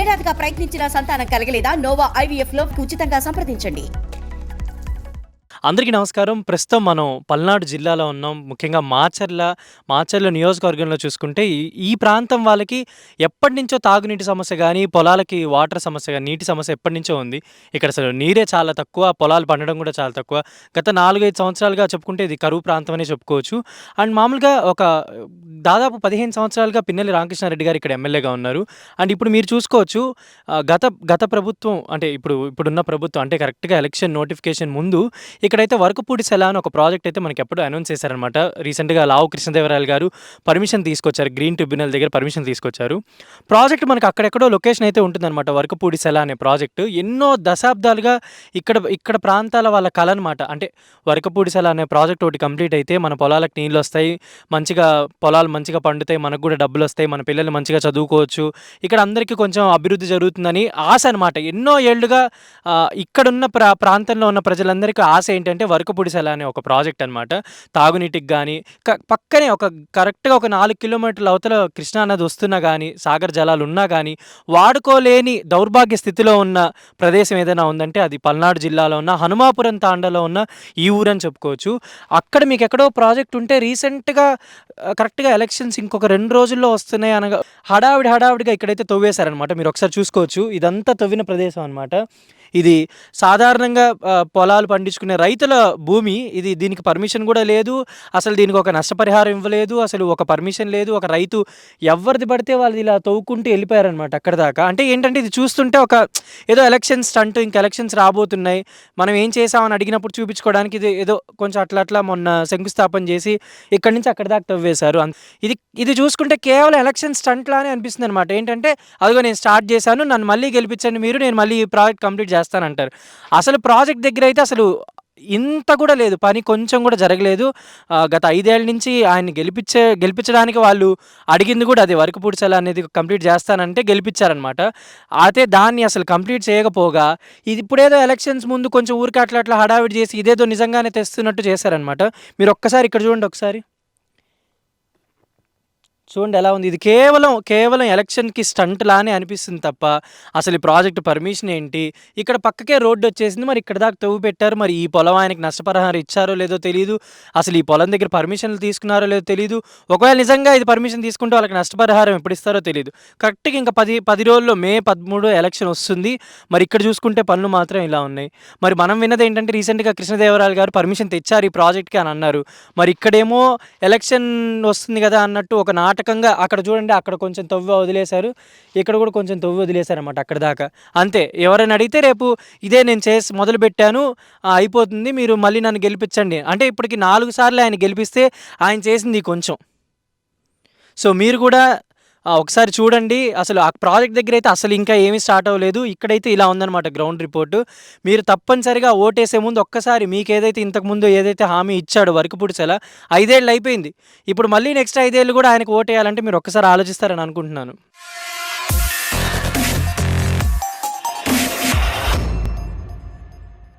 ఏడాదిగా ప్రయత్నించిన సంతానం కలగలేదా నోవా ఐవీఎఫ్లో ఉచితంగా సంప్రదించండి. అందరికీ నమస్కారం. ప్రస్తుతం మనం పల్నాడు జిల్లాలో ఉన్నాం. ముఖ్యంగా మాచర్ల మాచర్ల నియోజకవర్గంలో చూసుకుంటే ఈ ఈ ప్రాంతం వాళ్ళకి ఎప్పటి నుంచో తాగునీటి సమస్య కానీ పొలాలకి వాటర్ సమస్య కానీ నీటి సమస్య ఎప్పటి నుంచో ఉంది. ఇక్కడ అసలు నీరే చాలా తక్కువ పొలాలు పండడం కూడా చాలా తక్కువ. గత నాలుగైదు సంవత్సరాలుగా చెప్పుకుంటే ఇది కరువు ప్రాంతం అనే చెప్పుకోవచ్చు. అండ్ మామూలుగా ఒక దాదాపు పదిహేను సంవత్సరాలుగా పిన్నెల్లి రామకృష్ణారెడ్డి గారు ఇక్కడ ఎమ్మెల్యేగా ఉన్నారు. అండ్ ఇప్పుడు మీరు చూసుకోవచ్చు గత గత ప్రభుత్వం అంటే ఇప్పుడు ఇప్పుడున్న ప్రభుత్వం అంటే కరెక్ట్గా ఎలక్షన్ నోటిఫికేషన్ ముందు ఇక్కడైతే వరకపూడి సెల అని ఒక ప్రాజెక్ట్ అయితే మనకి ఎప్పుడు అనౌన్స్ చేశారనమాట. రీసెంట్గా లావు కృష్ణదేవరాయలు గారు పర్మిషన్ తీసుకొచ్చారు. గ్రీన్ ట్రిబ్యునల్ దగ్గర పర్మిషన్ తీసుకొచ్చారు. ప్రాజెక్ట్ మనకి అక్కడెక్కడో లొకేషన్ అయితే ఉంటుందన్నమాట వరకపూడి సెల అనే ప్రాజెక్టు ఎన్నో దశాబ్దాలుగా ఇక్కడ ఇక్కడ ప్రాంతాల వాళ్ళ కళ అనమాట అంటే వరకపూడి సెల అనే ప్రాజెక్ట్ ఒకటి కంప్లీట్ అయితే మన పొలాలకు నీళ్ళు వస్తాయి మంచిగా పొలాలు మంచిగా పండుతాయి మనకు కూడా డబ్బులు వస్తాయి మన పిల్లలు మంచిగా చదువుకోవచ్చు. ఇక్కడ అందరికీ కొంచెం అభివృద్ధి జరుగుతుందని ఆశ అనమాట ఎన్నో ఏళ్ళుగా ఇక్కడున్న ప్రా ప్రాంతంలో ఉన్న ప్రజలందరికీ ఆశ ఏంటంటే వరకపుడిసెల అనే ఒక ప్రాజెక్ట్ అనమాట తాగునీటికి కానీ పక్కనే ఒక కరెక్ట్గా ఒక నాలుగు కిలోమీటర్ల అవతల కృష్ణా నది వస్తున్నా కానీ సాగర్ జలాలు ఉన్నా కానీ వాడుకోలేని దౌర్భాగ్య స్థితిలో ఉన్న ప్రదేశం ఏదైనా ఉందంటే అది పల్నాడు జిల్లాలో ఉన్న హనుమాపురం తాండలో ఉన్న ఈ ఊరని చెప్పుకోవచ్చు. అక్కడ మీకు ఎక్కడో ప్రాజెక్ట్ ఉంటే రీసెంట్గా కరెక్ట్గా ఎలక్షన్స్ ఇంకొక రెండు రోజుల్లో వస్తున్నాయి అనగా హడావిడి హడావిడిగా ఇక్కడైతే తవ్వేశారనమాట మీరు ఒకసారి చూసుకోవచ్చు. ఇదంతా తవ్విన ప్రదేశం అనమాట ఇది సాధారణంగా పొలాలు పండించుకునే రైతుల భూమి. ఇది దీనికి పర్మిషన్ కూడా లేదు. అసలు దీనికి ఒక నష్టపరిహారం ఇవ్వలేదు. అసలు ఒక పర్మిషన్ లేదు. ఒక రైతు ఎవరిది పడితే వాళ్ళు ఇలా తవ్వుకుంటూ వెళ్ళిపోయారనమాట అక్కడ దాకా. అంటే ఏంటంటే ఇది చూస్తుంటే ఒక ఏదో ఎలక్షన్స్ స్టంట్ ఇంకా ఎలక్షన్స్ రాబోతున్నాయి. మనం ఏం చేసామని అడిగినప్పుడు చూపించుకోవడానికి ఇది ఏదో కొంచెం అట్లా అట్లా మొన్న శంకుస్థాపన చేసి ఇక్కడి నుంచి అక్కడి దాకా తవ్వేశారు. ఇది ఇది చూసుకుంటే కేవలం ఎలక్షన్ స్టంట్ లానే అనిపిస్తుంది అనమాట ఏంటంటే అదిగో నేను స్టార్ట్ చేశాను నన్ను మళ్ళీ గెలిపించండి మీరు నేను మళ్ళీ ఈ ప్రాజెక్ట్ కంప్లీట్ చేస్తాను. చేస్తానంటారు. అసలు ప్రాజెక్ట్ దగ్గర అయితే అసలు ఇంత కూడా లేదు. పని కొంచెం కూడా జరగలేదు. గత ఐదేళ్ళ నుంచి ఆయన గెలిపించే గెలిపించడానికి వాళ్ళు అడిగింది కూడా అది వరకు పూడ్చాల అనేది కంప్లీట్ చేస్తానంటే గెలిపించారనమాట. అయితే దాన్ని అసలు కంప్లీట్ చేయకపోగా ఇది ఇప్పుడేదో ఎలక్షన్స్ ముందు కొంచెం ఊరికి అట్లా అట్లా హడావిడి చేసి ఇదేదో నిజంగానే తెస్తున్నట్టు చేశారనమాట. మీరు ఒక్కసారి ఇక్కడ చూడండి ఒకసారి. చూడండి ఎలా ఉంది. ఇది కేవలం కేవలం ఎలక్షన్కి స్టంట్ లానే అనిపిస్తుంది తప్ప అసలు ఈ ప్రాజెక్ట్ పర్మిషన్ ఏంటి? ఇక్కడ పక్కకే రోడ్డు వచ్చేసింది. మరి ఇక్కడ దాకా తవ్వు పెట్టారు. మరి ఈ పొలం ఆయనకి నష్టపరిహారం ఇచ్చారో లేదో తెలియదు అసలు ఈ పొలం దగ్గర పర్మిషన్లు తీసుకున్నారో లేదో తెలియదు ఒకవేళ నిజంగా ఇది పర్మిషన్ తీసుకుంటే వాళ్ళకి నష్టపరిహారం ఎప్పుడు ఇస్తారో తెలియదు కరెక్ట్గా ఇంకా పది పది రోజుల్లో మే పదమూడు ఎలక్షన్ వస్తుంది. మరి ఇక్కడ చూసుకుంటే పనులు మాత్రం ఇలా ఉన్నాయి. మరి మనం విన్నది ఏంటంటే రీసెంట్గా కృష్ణదేవరాయలు గారు పర్మిషన్ తెచ్చారు ఈ ప్రాజెక్ట్కి అని అన్నారు. మరి ఇక్కడేమో ఎలక్షన్ వస్తుంది కదా అన్నట్టు ఒక నాటకంగా అక్కడ చూడండి అక్కడ కొంచెం తవ్వి వదిలేశారు. ఇక్కడ కూడా కొంచెం తవ్వి వదిలేశారు అన్నమాట అక్కడ దాకా. అంతే. ఎవరైనా అడిగితే రేపు ఇదే నేను చేసి మొదలు పెట్టాను అయిపోతుంది మీరు మళ్ళీ నన్ను గెలిపించండి. అంటే ఇప్పటికి నాలుగు సార్లు ఆయన గెలిపిస్తే ఆయన చేసింది కొంచెం. సో మీరు కూడా ఒకసారి చూడండి. అసలు ఆ ప్రాజెక్ట్ దగ్గర అయితే అసలు ఇంకా ఏమీ స్టార్ట్ అవ్వలేదు. ఇక్కడైతే ఇలా ఉందన్నమాట గ్రౌండ్ రిపోర్టు. మీరు తప్పనిసరిగా ఓటేసే ముందు ఒక్కసారి మీకు ఏదైతే ఇంతకుముందు ఏదైతే హామీ ఇచ్చాడో వరకుపుడి సెల ఐదేళ్ళు అయిపోయింది. ఇప్పుడు మళ్ళీ నెక్స్ట్ ఐదేళ్ళు కూడా ఆయనకు ఓటేయాలంటే మీరు ఒక్కసారి ఆలోచిస్తారని అనుకుంటున్నాను.